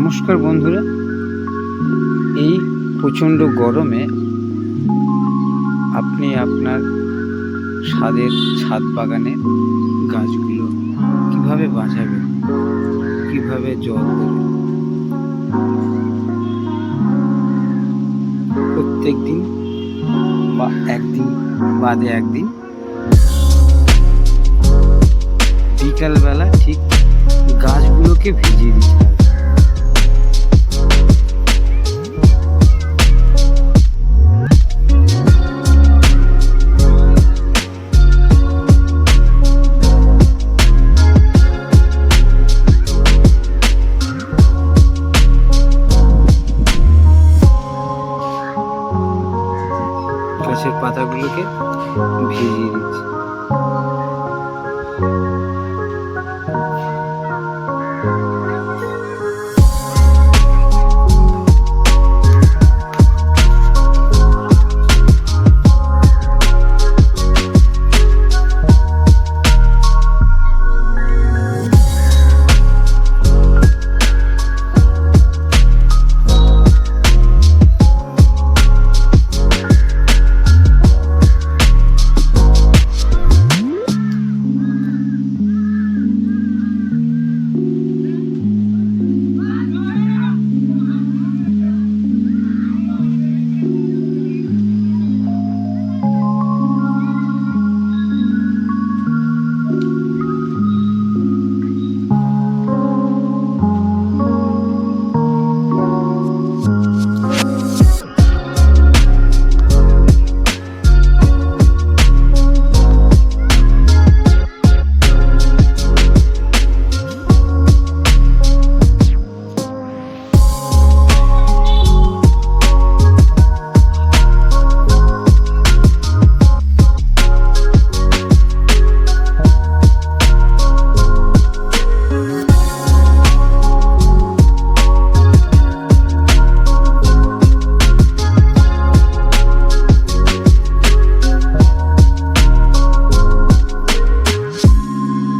নমস্কার বন্ধুরা। এই প্রচণ্ড গরমে আপনি আপনার ছাদের ছাদ বাগানে গাছগুলো কীভাবে বাঁচাবেন? কীভাবে জল দেবেন? প্রত্যেক দিন বা একদিন, বাদে একদিন। বিকালবেলা ঠিক গাছগুলোকে ভিজিয়ে দিতে হবে। গাছের পাতাগুলোকে ভিজিয়ে দিচ্ছি।